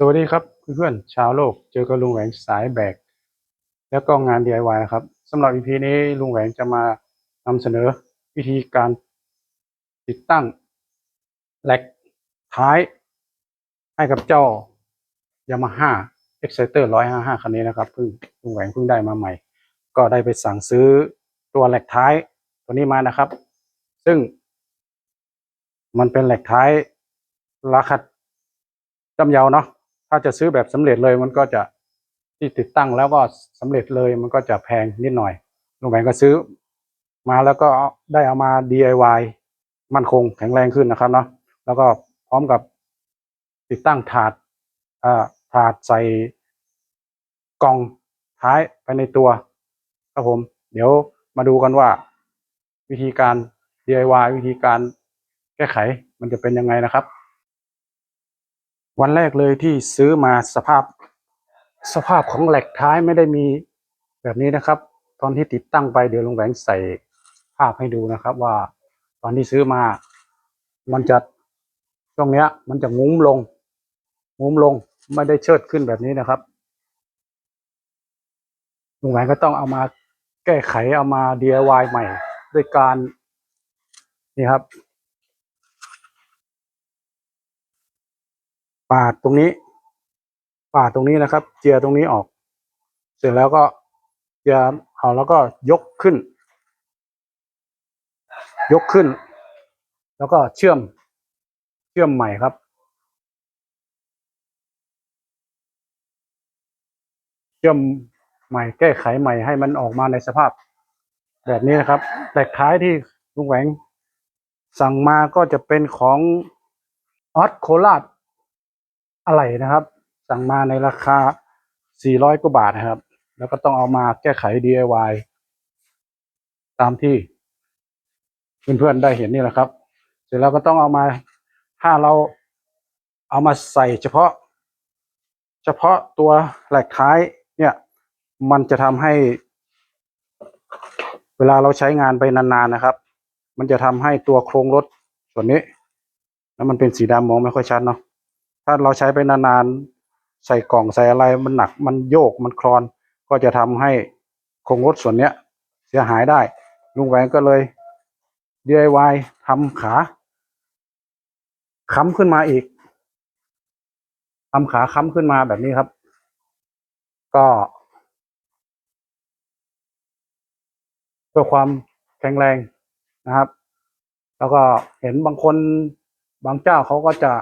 สวัสดีครับเพื่อนๆชาวโลกเจอกับลุงแหวงสายแบก แล้วก็งาน DIY นะครับสำหรับ EP นี้ลุงแหวงจะมานำเสนอวิธีการติดตั้งแหลกท้าย ให้กับเจ้า Yamaha Exciter 155 คันนี้นะครับเพิ่งลุงแหวงเพิ่งได้มาใหม่ ก็ได้ไปสั่งซื้อตัวแหลกท้ายตัวนี้มานะครับ ซึ่ง มันเป็นแหลกท้ายราคาจำเยาเนาะ ถ้าจะซื้อแบบสำเร็จเลยมันก็จะที่ติดตั้งแล้วก็สำเร็จเลยมันก็จะแพงนิดหน่อยลุงแหวนก็ซื้อ มาแล้วก็ได้เอามา DIY มั่นคงแข็งแรงขึ้นนะครับเนาะแล้วก็พร้อมกับติดตั้งถาดอ่าถาดใส่กล่องท้ายไปในตัวครับผม เดี๋ยวมาดูกันว่า วิธีการ DIY วิธีการแก้ไขมันจะเป็นยังไงนะครับ วันแรกเลยที่ซื้อมาสภาพสภาพของแหลกท้ายไม่ได้มีแบบนี้นะครับ ตอนที่ติดตั้งไปเดี๋ยวลงแหวงใส่ภาพให้ดูนะครับ ว่าตอนที่ซื้อมา มันจะตรงเนี้ย มันจะงุ้มลงงุ้มลงไม่ได้เชิดขึ้นแบบนี้นะครับลุงแหวงก็ต้องเอามาแก้ไขเอามา DIY ใหม่ ด้วยการนี่ครับ ปาดตรงนี้ ปาดตรงนี้นะครับ เจียตรงนี้ออก เสร็จแล้วก็เจียเอาแล้วก็ยกขึ้น ยกขึ้น แล้วก็เชื่อม เชื่อมใหม่ครับ เชื่อมใหม่แก้ไขใหม่ให้มันออกมาในสภาพ แบบนี้นะครับแหลกท้ายที่ลุงแหวงสั่งมาก็จะเป็นของออสโคราช อะไรนะครับ สั่งมาในราคา 400 กว่าบาทนะครับ แล้วก็ต้องเอามาแก้ไข DIY ตามที่ เพื่อนๆได้เห็นนี่แหละครับ เสร็จแล้วก็ต้องเอามาถ้าเราเอามาใส่เฉพาะ เฉพาะตัวแหลกท้ายเนี่ย มันจะทำให้ เวลาเราใช้งานไปนานๆนะครับ มันจะทำให้ตัวโครงรถส่วนนี้ แล้วมันเป็นสีดำมองไม่ค่อยชัดเนาะ ถ้าเราใช้ไปนานๆใส่กล่องใส่อะไรมันหนักมันโยกมันคลอนก็จะทำให้โครงรถส่วนเนี้ย เสียหายได้ ลุงแหวงก็เลย DIY ทำขาค้ำขึ้นมาอีกทำขาค้ำขึ้นมาแบบนี้ครับ ก็เพื่อความแข็งแรงนะครับ แล้วก็เห็นบางคนบางเจ้าเขาก็จะ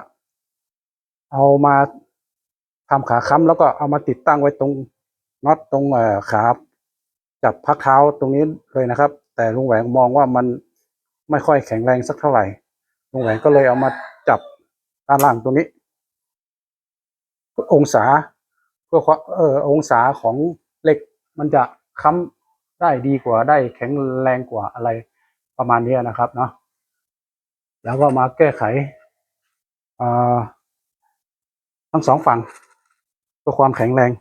เอามาทำขาค้ำแล้วก็เอามาติดตั้งไว้ตรงน็อตตรงขาจับพักเท้าตรงนี้เลยนะครับ แต่ลุงแหวงมองว่ามันไม่ค่อยแข็งแรงสักเท่าไหร่ลุงแหวงก็เลยเอามาจับด้านล่างตรงนี้ องศาเพื่อความเออองศาของเหล็กมันจะค้ำได้ดีกว่าได้แข็งแรงกว่าอะไรประมาณนี้นะครับเนาะแล้วก็มาแก้ไขอ่า ทั้งสองฝั่งเพื่อความแข็งแรง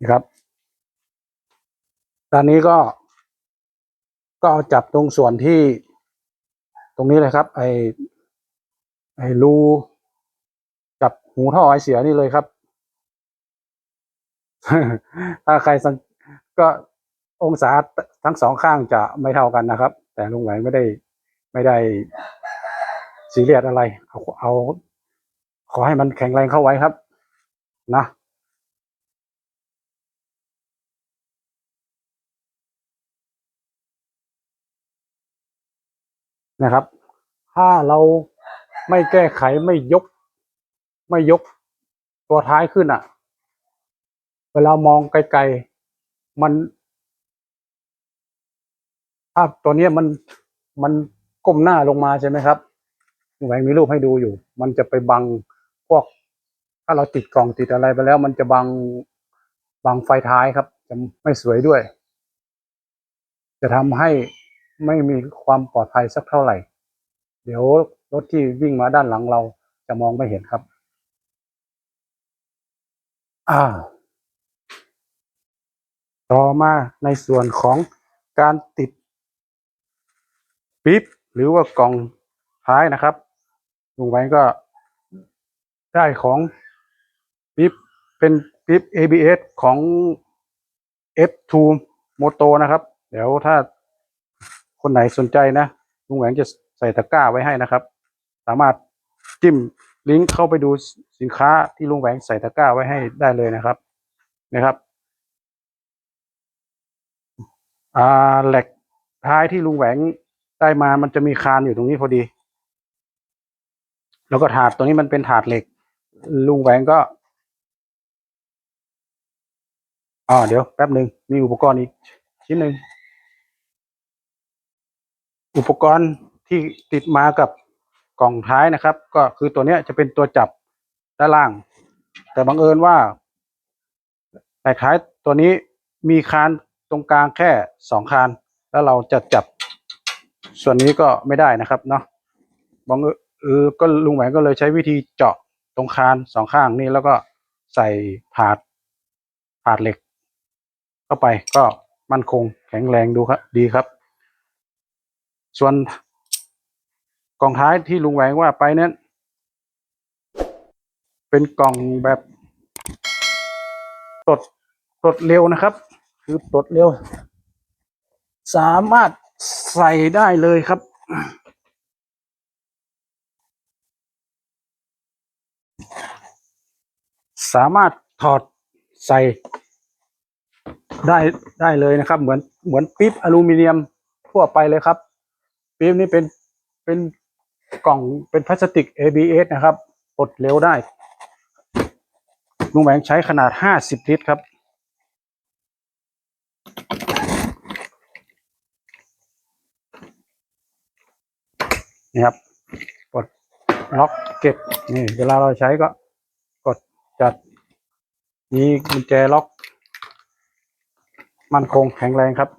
นะครับด้านนี้ก็ก็เอาจับตรงส่วนที่ตรงนี้เลยครับ ไอไอรูจับหูท่อไอเสียนี่เลยครับ ถ้าใครสังก็องศาทั้งสองข้างจะไม่เท่ากันนะครับ แต่ลุงไหวไม่ได้ไม่ได้ ซีเรียสอะไร เอาเอา ขอให้มันแข็งแรงเข้าไว้ครับ นะนะครับ ถ้าเราไม่แก้ไขไม่ยก ไม่ยกตัวท้ายขึ้นอะ เวลามองไกลๆมันภาพตัวนี้มันมันก้มหน้าลงมาใช่ไหมครับ แหวงมีรูปให้ดูอยู่ มันจะไปบังพวก ถ้าเราติดกล่องติดอะไรไปแล้ว มันจะบังบังไฟท้ายครับ จะไม่สวยด้วย จะทำให้ไม่มีความปลอดภัยสักเท่าไหร่ เดี๋ยวรถที่วิ่งมาด้านหลังเราจะมองไม่เห็นครับ อ่า ต่อมาในส่วนของการติดปิ๊บหรือว่ากล่องท้ายนะครับ ลุงแหวงก็ได้ของปิ๊บเป็นปิ๊บ ABS ของ F2 Moto นะครับ เดี๋ยวถ้าคนไหนสนใจนะลุงแหวงจะใส่ตะกร้าไว้ให้นะครับ สามารถจิ้มลิงก์เข้าไปดูสินค้าที่ลุงแหวงใส่ตะกร้าไว้ให้ได้เลยนะครับนะครับอ่าแหลกท้ายที่ลุงแหวงได้มามันจะมีคานอยู่ตรงนี้พอดี แล้วก็ถาดตัวนี้มันเป็นถาดเหล็ก ลุงแหวงก็อ่าเดี๋ยวแป๊บหนึ่งมีอุปกรณ์อีกชิ้นหนึ่งอุปกรณ์ที่ติดมากับกล่องท้ายนะครับ ก็คือตัวเนี้ยจะเป็นตัวจับด้านล่าง แต่บังเอิญว่าแตกท้ายตัวนี้มีคานตรงกลางแค่สองคาน แล้วเราจะจับส่วนนี้ก็ไม่ได้นะครับเนาะบังเอิญ เออก็ลุงแหวนก็เลยใช้วิธีเจาะตรงคานสองข้างนี่แล้วก็ใส่ผาดผาดเหล็ก เข้าไปก็มั่นคงแข็งแรงดูครับ ดีครับ ส่วนกล่องท้ายที่ลุงแหวงว่าไปนั้นเป็นกล่องแบบตดตดเร็วนะครับ คือตดเร็ว สามารถใส่ได้เลยครับ สามารถถอดใส่ได้ได้เลยนะครับ เหมือนเหมือนปิ๊บอลูมิเนียมทั่วไปเลยครับปิ๊บนี่เป็นเป็นกล่องเป็นพลาสติก ABS นะครับกดเร็วได้ลุงแหวงใช้ขนาด 50 ลิตรครับ นี่ครับกดล็อกเก็บ นี่ เวลาเราใช้ก็ จัดมีกุญแจล็อก มันคงแข็งแรงครับ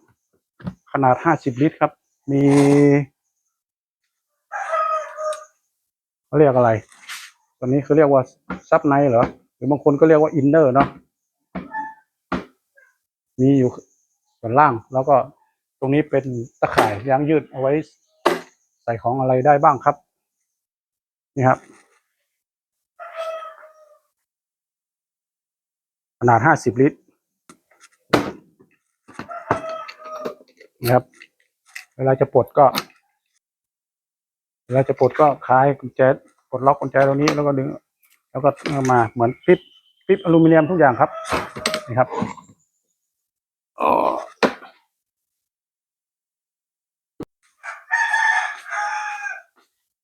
ขนาด50ลิตรครับ มีเขาเรียกอะไรตัวนี้เขาเรียกว่าซับไนเหรอ หรือบางคนก็เรียกว่าอินเนอร์เนาะมีอยู่ส่วนล่างแล้วก็ตรงนี้เป็นตะข่ายยางยืดเอาไว้ ใส่ของอะไรได้บ้างครับ นี่ครับ ขนาด50ลิตรนะครับ เวลาจะปลดก็ เวลาจะปลดก็คลายกุญแจปลดล็อกกุญแจตรงนี้แล้วก็ดึง แล้วก็เอามาเหมือนปิ๊บปิ๊บอลูมิเนียมทุกอย่างครับนี่ครับอ๋อ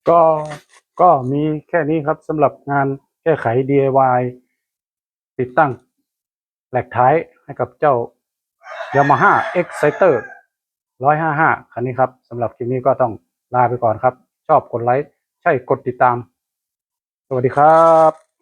ก็ก็มีแค่นี้ครับสำหรับงานแก้ไข DIY ติดตั้ง แหลกท้ายให้กับเจ้า Yamaha Exciter 155คันนี้ครับสำหรับคลิปนี้ก็ต้องลาไปก่อนครับ ชอบกดไลค์ ใช่กดติดตาม สวัสดีครับ